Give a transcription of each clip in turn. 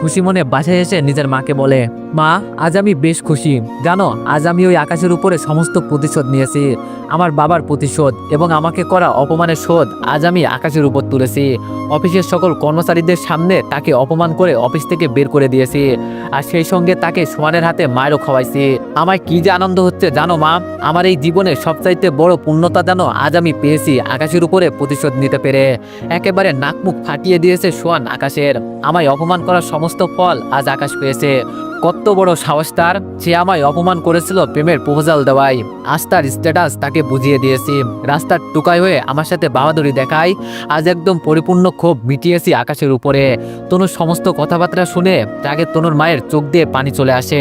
খুশি মনে বাসায় এসে নিজের মাকে বলে মা, আজ আমি বেশ খুশি। জানো, আজ আমি ওই আকাশের উপরে সমস্ত প্রতিশোধ নিয়েছি। আমার বাবার প্রতিশোধ এবং আমাকে করা অপমানের শোধ আজ আমি আকাশের উপর তুলেছি। অফিসের সকল কর্মচারীদের সামনে তাকে অপমান করে অফিস থেকে বের করে দিয়েছি। আর সেই সঙ্গে তাকে সোয়ানের হাতে মায়েরও খাওয়াইছি। আমার কি যে আনন্দ হচ্ছে জানো মা? আমার এই জীবনের সবচাইতে বড় পূর্ণতা জানো, আজ আমি পেয়েছি আকাশের উপরে প্রতিশোধ নিতে পেরে। একেবারে নাকমুখ ফাটিয়ে দিয়েছে সোয়ান আকাশের। আমায় অপমান করার সমস্ত ফল আজ আকাশ পেয়েছে। কত বড় সাহস তার, সে আমায় অপমান করেছিল প্রেমের প্রপোজাল দেওয়ায়। আজ তার স্ট্যাটাস তাকে বুঝিয়ে দিয়েছি। রাস্তার টুকাই হয়ে আমার সাথে বাহাদুরি দেখায়, আজ একদম পরিপূর্ণ ক্ষোভ মিটিয়েছি আকাশের উপরে। তনুর সমস্ত কথাবার্তা শুনে তাকে তনুর মায়ের চোখ দিয়ে পানি চলে আসে।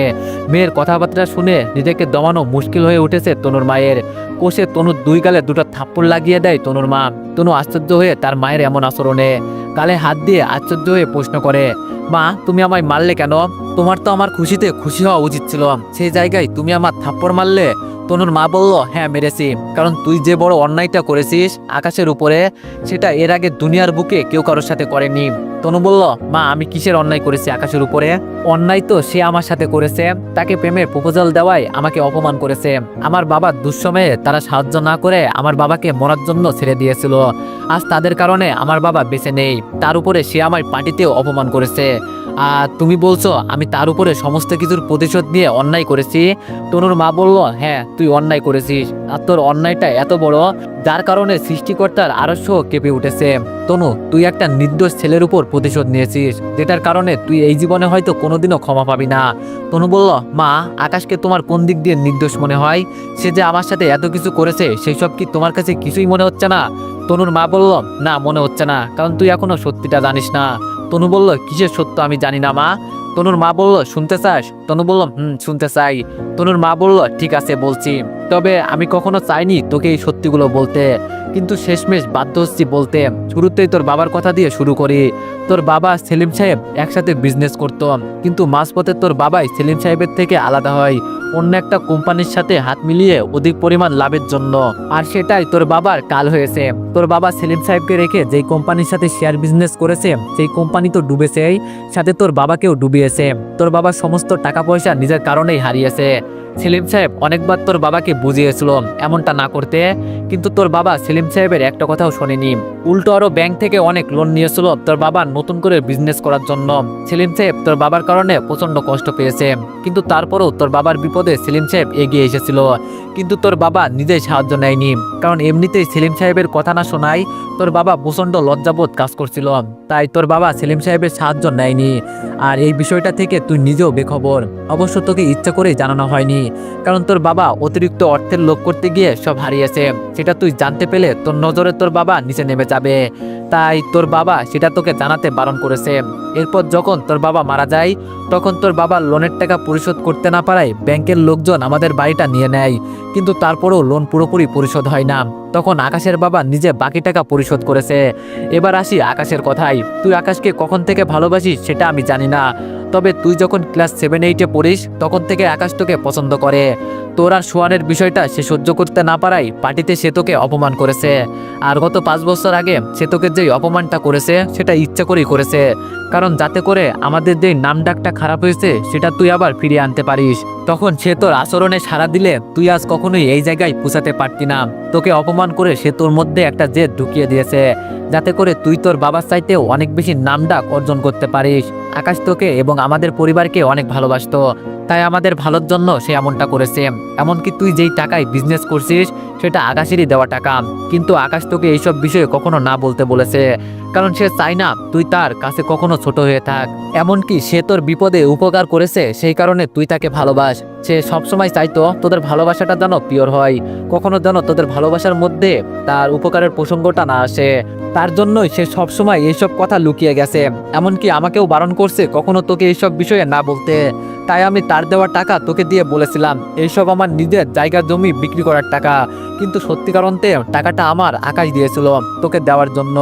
মেয়ের কথাবার্তা শুনে নিজেকে দমানো মুশকিল হয়ে উঠেছে তনুর মায়ের। কোষে তনুর দুই গালে দুটো থাপ্পড় লাগিয়ে দেয় তনুর মা। তনু আশ্চর্য হয়ে তার মায়ের এমন আচরণে। গালে হাত দিয়ে আশ্চর্য হয়ে প্রশ্ন করে, মা, তুমি আমায় মারলে কেন? তোমার তো আমার খুশিতে খুশি হওয়া উচিত ছিল সেই জায়গায় তুমি আমার থাপ্পড় মারলে তনুর মা বলল হ্যাঁ মেরেছি। কারণ তুই যে বড় অন্যায়টা করেছিস আকাশের উপরে, সেটা এর আগে দুনিয়ার বুকে কেউ কারোর সাথে করেনি। তনু বলল, মা, আমি কিসের অন্যায় করেছি আকাশের উপরে? অন্যায় তো সে আমার সাথে করেছে। তাকে প্রেমের প্রপোজাল দেওয়ায় আমাকে অপমান করেছে। আমার বাবার দুঃসময়ে তারা সাহায্য না করে আমার বাবাকে মরার জন্য ছেড়ে দিয়েছিল। আজ তাদের কারণে আমার বাবা বেঁচে নেই। তার উপরে সে আমার পার্টিতেও অপমান করেছে। আর তুমি বলছো, আমি তার উপরে সমস্ত কিছুর প্রতিশোধ নিয়ে অন্যায় করেছি? তনুর মা বলল হ্যাঁ তুই অন্যায় করেছিস। আর তোর অন্যায়টা এত বড়, যার কারণে সৃষ্টিকর্তার আরস্য কেঁপে উঠেছে। তনু, তুই একটা নির্দোষ ছেলের উপর প্রতিশোধ নিয়েছিস, যেটার কারণে তুই এই জীবনে হয়তো কোনোদিনও ক্ষমা পাবি না। তনু বলল, মা, আকাশকে তোমার কোন দিক দিয়ে নির্দোষ মনে হয়? সে যে আমার সাথে এত কিছু করেছে সেই সব কি তোমার কাছে কিছুই মনে হচ্ছে না? তনুর মা বলল, না, মনে হচ্ছে না, কারণ তুই এখনও সত্যিটা জানিস না। তনু বলল, কিসের সত্য আমি জানি না, মা? তনুর মা বলল, শুনতে চাস? তনু বলল, হুম, শুনতে চাই। তনুর মা বলল, ঠিক আছে, বলছি। তবে আমি কখনো চাইনি তোকে এই সত্যিগুলো বলতে। কিন্তু শেষমেশ বাধ্য হচ্ছি বলতে। শুরুতেই তোর বাবার কথা দিয়ে শুরু করি। তোর বাবা সেলিম সাহেব একসাথে বিজনেস করত। কিন্তু মাঝপথে তোর বাবাই সেলিম সাহেবের থেকে আলাদা হয়। অন্য একটা কোম্পানির সাথে হাত মিলিয়ে অধিক পরিমাণ লাভের জন্য। আর সেটাই তোর বাবার কাল হয়েছে। তোর বাবা সেলিম সাহেবকে রেখে যেই কোম্পানির সাথে শেয়ার বিজনেস করেছে, সেই কোম্পানি তো ডুবেছেই সাথে তোর বাবাকেও ডুবিয়েছে। তোর বাবার সমস্ত টাকা পয়সা নিজের কারণেই হারিয়েছে। সেলিম সাহেব অনেকবার তোর বাবাকে বুঝিয়েছিল এমনটা না করতে, কিন্তু তোর বাবা সেলিম সাহেবের একটা কথাও শোনেনি। উল্টো আরও ব্যাংক থেকে অনেক লোন নিয়েছিল তোর বাবা নতুন করে বিজনেস করার জন্য। সেলিম সাহেব তোর বাবার কারণে প্রচণ্ড কষ্ট পেয়েছে, কিন্তু তারপরেও তোর বাবার বিপদে সেলিম সাহেব এগিয়ে এসেছিল। কিন্তু তোর বাবা নিজেই সাহায্য নেয়নি। কারণ এমনিতেই সেলিম সাহেবের কথা না শোনায় তোর বাবা প্রচণ্ড লজ্জাবোধ কাজ করছিল। তাই তোর বাবা সেলিম সাহেবের সাহায্য নেয়নি। আর এই বিষয়টা থেকে তুই নিজেও বেখবর। অবশ্য তোকে ইচ্ছা করেই জানানো হয়নি। কারণ তোর বাবা অতিরিক্ত অর্থের লোক করতে গিয়ে সব হারিয়েছে। সেটা তুই জানতে পেলে তোর নজরে তোর বাবা নিচে নেমে যাবে। তাই তোর বাবা সেটা তোকে জানাতে বারণ করেছে। এরপর যখন তোর বাবা মারা যায়, তখন তোর বাবা লোনের টাকা পরিশোধ করতে না পারায় ব্যাংকের লোকজন আমাদের বাড়িটা নিয়ে নেয়। কিন্তু তারপরেও লোন পুরোপুরি পরিশোধ হয় না। তখন আকাশের বাবা নিজে বাকি টাকা পরিশোধ করেছে। এবার আসি আকাশের কথাই তুই আকাশকে কখন থেকে ভালোবাসিস সেটা আমি জানি না। তবে তুই যখন ক্লাস সেভেন এইটে পড়িস, তখন থেকে আকাশ তোকে পছন্দ করে। তোর আর সোয়ানের বিষয়টা সে সহ্য করতে না পারায় পার্টিতে সে তোকে অপমান করেছে। আর গত পাঁচ বছর আগে সে তোকে যেই অপমানটা করেছে, সেটা ইচ্ছা করেই করেছে। কারণ যাতে করে আমাদের যেই নাম ডাকটা খারাপ হয়েছে, সেটা তুই আবার ফিরিয়ে আনতে পারিস। তখন সে তোর আচরণে সাড়া দিলে তুই আজ কখনোই এই জায়গায় পুষাতে পারতি না। তোকে অপমান করে সে তোর মধ্যে একটা জেদ ঢুকিয়ে দিয়েছে। যাতে করে তুই তোর বাবার চাইতেও অনেক বেশি নাম ডাক অর্জন করতে পারিস। আকাশ তোকে এবং আমাদের পরিবারকে অনেক ভালোবাসত। তাই আমাদের ভালোর জন্য সে এমনটা করেছে। এমনকি তুই যেই টাকায় বিজনেস করছিস, সেটা আকাশেরই দেওয়া টাকা। কিন্তু আকাশ তোকে এইসব বিষয়ে কখনো না বলতে বলেছে। কারণ সে চায় না তুই তার কাছে কখনো ছোট হয়ে থাক। এমনকি সে তোর বিপদে উপকার করেছে, সেই কারণে তুই তাকে ভালোবাস। সে সবসময় চাইতো তোদের ভালোবাসাটা যেন পিওর হয়। কখনো যেন তোদের ভালোবাসার মধ্যে তার উপকারের প্রসঙ্গটা না আসে। তার জন্যই সে সবসময় এইসব কথা লুকিয়ে গেছে। এমনকি আমাকেও বারণ করছে কখনো তোকে এইসব বিষয়ে না বলতে। তাই আমি তার দেওয়া টাকা তোকে দিয়ে বলেছিলাম, এইসব আমার নিজের জায়গা জমি বিক্রি করার টাকা। কিন্তু সত্যিকার অন্তে টাকাটা আমার আকাশ দিয়েছিল তোকে দেওয়ার জন্য।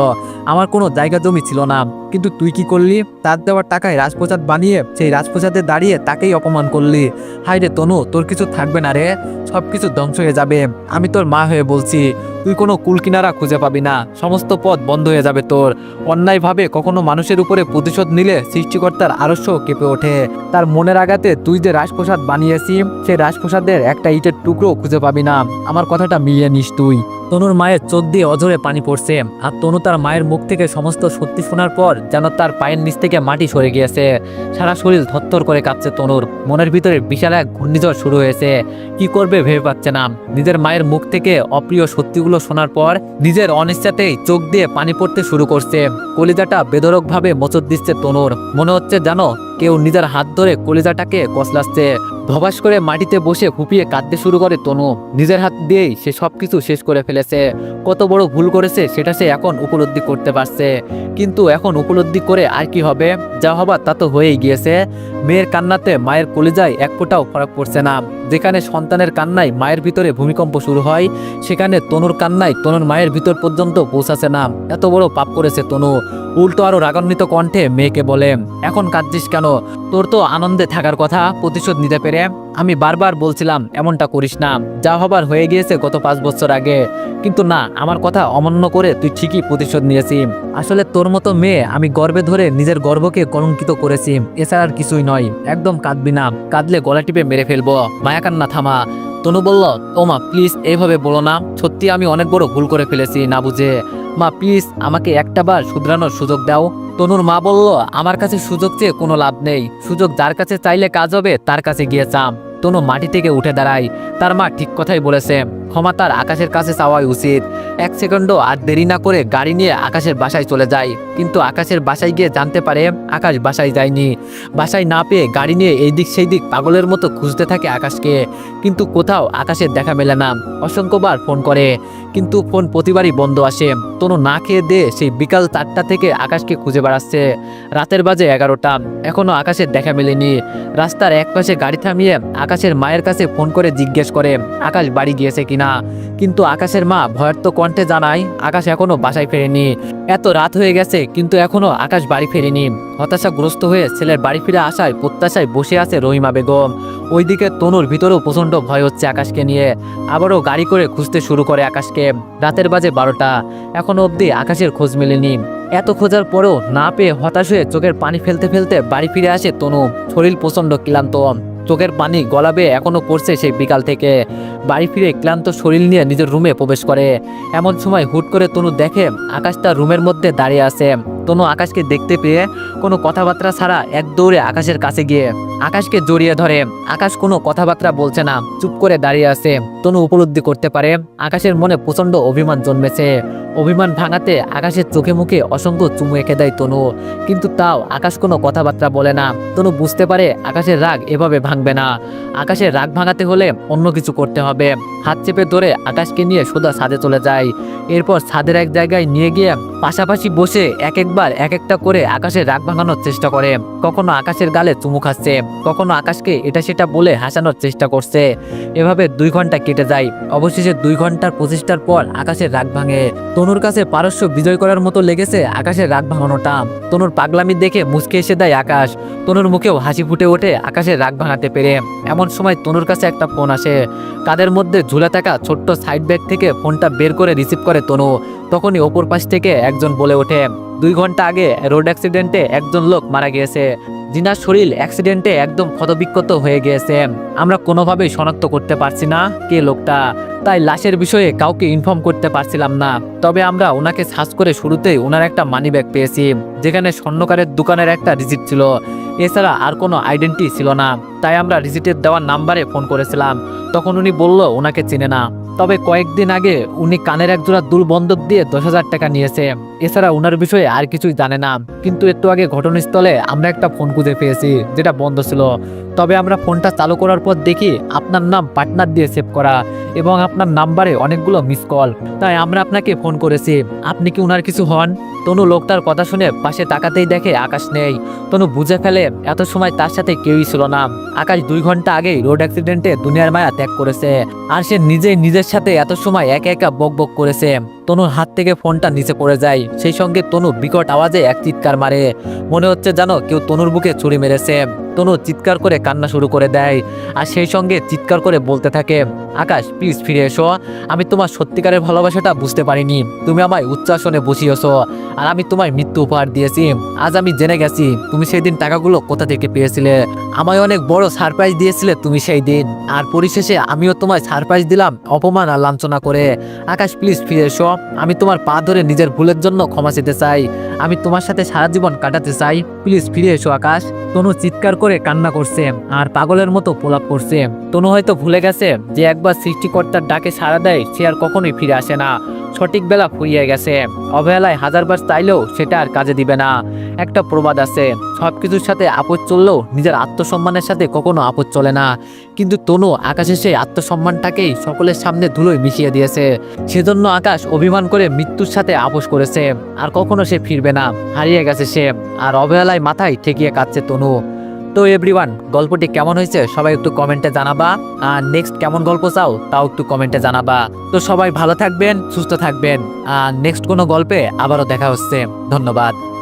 আমার কোনো জায়গা জমি ছিল না। কিন্তু তুই কি করলি? তার দেওয়ার টাকায় রাজপ্রসাদ বানিয়ে সেই রাজপ্রসাদে দাঁড়িয়ে তাকেই অপমান করলি। হাই রে তনু, তোর কিছু থাকবে না রে। সব কিছু ধ্বংস হয়ে যাবে। আমি তোর মা হয়ে বলছি। তুই কোনো কুলকিনারা খুঁজে পাবি না। সমস্ত পথ বন্ধ হয়ে যাবে তোর। অন্যায়ভাবে কখনো মানুষের উপরে প্রতিশোধ নিলে সৃষ্টিকর্তার আরস্য কেঁপে ওঠে। তার মনের আঘাতে তুই যে রাজপ্রসাদ বানিয়েছি সেই রাজপ্রসাদের একটা ইটের টুকরো খুঁজে পাবি না। আমার কথাটা মিলিয়ে নিস তুই। তনুর মায়ের চোখ দিয়ে অজরে পানি পড়ছে আর তনু তার মায়ের মুখ থেকে সমস্ত সত্যি শোনার পর যেন তার পায়ের নিচ থেকে মাটি সরে গিয়েছে। সারা শরীর থরথর করে কাঁপছে তনুর। মনের ভিতরে বিশাল এক ঘূর্ণিঝড় শুরু হয়েছে। কি করবে ভেবে পাচ্ছে না। নিজের মায়ের মুখ থেকে অপ্রিয় সত্যিগুলো শোনার পর নিজের অনিচ্ছাতেই চোখ দিয়ে পানি পড়তে শুরু করছে। কলিজাটা বেদরকভাবে মোচর দিচ্ছে তনুর। মনে হচ্ছে জানো কেউ নিজের হাত ধরে কলিজাটাকে কসলাচ্ছে ধবাস করে মাটিতে বসে ফুপিয়ে কাঁদতে শুরু করে তনু। নিজের হাত দিয়েই সে সবকিছু শেষ করে ফেলেছে। কত বড় ভুল করেছে সেটা সে এখন উপলব্ধি করতে পারছে। কিন্তু এখন উপলব্ধি করে আর কি হবে? যা হবার তা তো হয়েই গিয়েছে। মেয়ের কান্নাতে মায়ের কলিজায় এক ফোঁটাও ফরক পড়ছে না। যেখানে সন্তানের কান্নায় মায়ের ভিতরে ভূমিকম্প শুরু হয়, সেখানে তনুর কান্নায় তনুর মায়ের ভিতর পর্যন্ত পৌঁছাছে না। এত বড় পাপ করেছে তনু। উল্টো আরও রাগান্বিত কণ্ঠে মেয়েকে বলে, এখন কাঁদছিস কেন? তোর তো আনন্দে থাকার কথা, প্রতিশোধ নিতে পেরে। আমি বারবার বলছিলাম, এমনটা করিস না। যা হবার হয়ে গিয়েছে গত পাঁচ বছর আগে। কিন্তু না, আমার কথা অমান্য করে তুই ঠিকই প্রতিশোধ নিয়েছি। আসলে তোর মতো মেয়ে আমি গর্বে ধরে নিজের গর্বকে কলঙ্কিত করেছি। এছাড়া আর কিছুই নয়। একদম কাঁদবি না। কাঁদলে গলা টিপে মেরে ফেলব। মায়া কান্না থামা। তনু বলল ও মা প্লিজ এইভাবে বলো না। সত্যি আমি অনেক বড় ভুল করে ফেলেছি, না বুঝে। মা প্লিজ আমাকে একটা বার শুধরানোর সুযোগ দাও। তনুর মা বলল, আমার কাছে সুযোগ চেয়ে কোনো লাভ নেই। সুযোগ যার কাছে চাইলে কাজ হবে, তার কাছে গিয়ে চাম। তনু মাটি থেকে উঠে দাঁড়ায়। তার মা ঠিক কথাই বলেছে। ক্ষমা তার আকাশের কাছে চাওয়াই উচিত। এক সেকেন্ডও আর দেরি না করে গাড়ি নিয়ে আকাশের বাসায় চলে যায়। কিন্তু আকাশের বাসায় গিয়ে জানতে পারে আকাশ বাসায় যায়নি। বাসায় না পেয়ে গাড়ি নিয়ে এই দিক সেই দিক পাগলের মতো খুঁজতে থাকে আকাশকে। কিন্তু কোথাও আকাশের দেখা মেলে না। অসংখ্যবার ফোন করে। কিন্তু ফোন প্রতিবারই বন্ধ আসে। তনু না খেয়ে দে সেই বিকাল চারটা থেকে আকাশকে খুঁজে বেড়াচ্ছে। রাতের বাজে এগারোটা। এখনও আকাশের দেখা মেলেনি। রাস্তার এক পাশে গাড়ি থামিয়ে আকাশের মায়ের কাছে ফোন করে জিজ্ঞেস করে, আকাশ বাড়ি গিয়েছে কিনা? কিন্তু আকাশের মা ভয়ার্থ কণ্ঠে জানায়, আকাশ এখনও বাসায় ফেরেনি। এত রাত হয়ে গেছে, কিন্তু এখনও আকাশ বাড়ি ফেরেনি। হতাশাগ্রস্ত হয়ে ছেলের বাড়ি ফিরে আসায় প্রত্যাশায় বসে আছে রহিমা বেগম। ওইদিকে তনুর ভিতরেও প্রচণ্ড ভয় হচ্ছে আকাশকে নিয়ে। আবারও গাড়ি করে খুঁজতে শুরু করে আকাশকে। রাতের বাজে বারোটা। এখনও অবধি আকাশের খোঁজ মেলেনি। এত খোঁজার পরেও না পেয়ে হতাশ হয়ে চোখের পানি ফেলতে ফেলতে বাড়ি ফিরে আসে তনু। শরীর প্রচণ্ড ক্লান্ত। চোখের পানি গলাবে এখনও পড়ছে সেই বিকাল থেকে। বাড়ি ফিরে ক্লান্ত শরীর নিয়ে নিজের রুমে প্রবেশ করে। এমন সময় হুট করে তনু দেখে আকাশ তার রুমের মধ্যে দাঁড়িয়ে আছে। তনু আকাশকে দেখতে পেয়ে কোনো কথাবার্তা ছাড়া এক দৌড়ে আকাশের কাছে গিয়ে আকাশকে জড়িয়ে ধরে। আকাশ কোনো কথাবার্তা বলছে না, চুপ করে দাঁড়িয়ে আছে। তনু উপলব্ধি করতে পারে, আকাশের মনে প্রচণ্ড অভিমান জন্মেছে। অভিমান ভাঙাতে আকাশের চোখে মুখে অসংখ্য চুমু এঁকে দেয় তনু, কিন্তু তাও আকাশ কোনো কথাবার্তা বলে না। তনু বুঝতে পারে আকাশের রাগ এভাবে ভাঙবে না। আকাশের রাগ ভাঙাতে হলে অন্য কিছু করতে হবে। হাত চেপে ধরে আকাশকে নিয়ে সোজা ছাদে চলে যায়। এরপর ছাদের এক জায়গায় নিয়ে গিয়ে পাশাপাশি বসে এক একবার এক একটা করে আকাশের রাগ ভাঙানোর চেষ্টা করে। কখনো আকাশের গালে চুমু খাচ্ছে, কখনো আকাশকে এটা সেটা বলে হাসানোর চেষ্টা করছে। এভাবে দুই ঘণ্টা কেটে যায়, অবশেষে দুই ঘণ্টার প্রচেষ্টার পর আকাশের রাগ ভাঙে। তনুর কাছে পারস্য বিজয় করার মতো লেগেছে আকাশের রাগ ভাঙানোটা। তনুর পাগলামি দেখে মুচকে এসে দেয় আকাশ। তনুর মুখেও হাসি ফুটে ওঠে আকাশের রাগ ভাঙাতে পেরে। এমন সময় তনুর কাছে একটা ফোন আসে। কাদের মধ্যে ঝুলে থাকা ছোট্ট সাইড ব্যাগ থেকে ফোনটা বের করে রিসিভ করে তনু। তখনই ওপর পাশ থেকে একজন বলে ওঠে, দুই ঘণ্টা আগে রোড অ্যাক্সিডেন্টে একজন লোক মারা গিয়েছে। জিনার শরীর অ্যাক্সিডেন্টে একদম ক্ষতবিক্ষত হয়ে গিয়েছে। আমরা কোনোভাবেই শনাক্ত করতে পারছি না কে লোকটা। তাই লাশের বিষয়ে কাউকে ইনফর্ম করতে পারছিলাম না। তবে আমরা ওনাকে সার্চ করে শুরুতেই ওনার একটা মানি ব্যাগ পেয়েছি, যেখানে স্বর্ণকারের দোকানের একটা রিজিট ছিল। এছাড়া আর কোনো আইডেন্টি ছিল না। তাই আমরা রিজিটের দেওয়ার নাম্বারে ফোন করেছিলাম। তখন উনি বলল, ওনাকে চিনে না। তবে কয়েকদিন আগে উনি কানের একজোড়া জোড়া বন্ধক দিয়ে দশ হাজার টাকা নিয়েছে। এছাড়া উনার বিষয়ে আর কিছুই জানে না। কিন্তু একটু আগে ঘটনাস্থলে আমরা একটা ফোন খুঁজে পেয়েছি, যেটা বন্ধ ছিল। তবে আমরা ফোনটা চালু করার পর দেখি আপনার নাম পার্টনার দিয়ে সেভ করা এবং আপনার নাম্বারে অনেকগুলো মিস কল। তাই আমরা আপনাকে ফোন করেছি। আপনি কি ওনার কিছু হন? তনু লোকটার কথা শুনে পাশে তাকাতেই দেখে আকাশ নেই। তনু বুঝে ফেলে এত সময় তার সাথে কেউই ছিল না। আকাশ দুই ঘণ্টা আগেই রোড অ্যাক্সিডেন্টে দুনিয়ার মায়া ত্যাগ করেছে আর সে নিজেই নিজের সাথে এত সময় একা একা বক বক করেছে। তনুর হাত থেকে ফোনটা নিচে পড়ে যায়। সেই সঙ্গে তনু বিকট আওয়াজে এক চিৎকার মারে। মনে হচ্ছে জানো কেউ তনুর বুকে ছুরি মেরেছে। তনু চিৎকার করে কান্না শুরু করে দেয় আর সেই সঙ্গে চিৎকার করে বলতে থাকে, আকাশ প্লিজ ফিরে এসো। আমি তোমার সত্যিকারের ভালোবাসাটা বুঝতে পারিনি। তুমি আমায় উচ্চাসনে বসিয়েছো আর আমি তোমায় মৃত্যু উপহার দিয়েছি। আজ আমি জেনে গেছি তুমি সেই দিন টাকাগুলো কোথা থেকে পেয়েছিলে। আমায় অনেক বড় সারপ্রাইজ দিয়েছিলে তুমি সেই দিন। আর পরিশেষে আমিও তোমায় সারপ্রাইজ দিলাম অপমান আর লাঞ্ছনা করে। আকাশ প্লিজ ফিরে এসো। আমি তোমার পা ধরে নিজের ভুলের জন্য ক্ষমা চেতে চাই। আমি তোমার সাথে সারা জীবন কাটাতে চাই। প্লিজ ফিরে এসো, আকাশ। তনু চিৎকার করে কান্না করছে আর পাগলের মতো প্রলাপ করছে। তনু হয়তো ভুলে গেছে যে একবার সৃষ্টিকর্তার ডাকে সারা দেয়, সে আর কখনোই ফিরে আসে না। সঠিক বেলা ফুরিয়ে গেছে। অবহেলায় হাজারবার চাইলেও সেটা আর কাজে দিবে না। একটা প্রবাদ আছে সব কিছুর সাথে আপদ চললেও নিজের আত্মসম্মানের সাথে কখনো আপদ চলে না। কিন্তু তনু আকাশের সেই আত্মসম্মানটাকেই সকলের সামনে ধুলোয় মিশিয়ে দিয়েছে। সেজন্য আকাশ অভিমান করে মৃত্যুর সাথে আপোষ করেছে। আর কখনো সে ফিরবে না। হারিয়ে গেছে সে। আর অবহেলায় মাথায় ঠেকিয়ে কাচ্ছে তনু। তো এভরিওয়ান গল্পটি কেমন হয়েছে সবাই একটু কমেন্টে জানাবা। আর নেক্সট কেমন গল্প চাও তাও একটু কমেন্টে জানাবা। তো সবাই ভালো থাকবেন, সুস্থ থাকবেন। আর নেক্সট কোনো গল্পে আবারও দেখা হচ্ছে। ধন্যবাদ।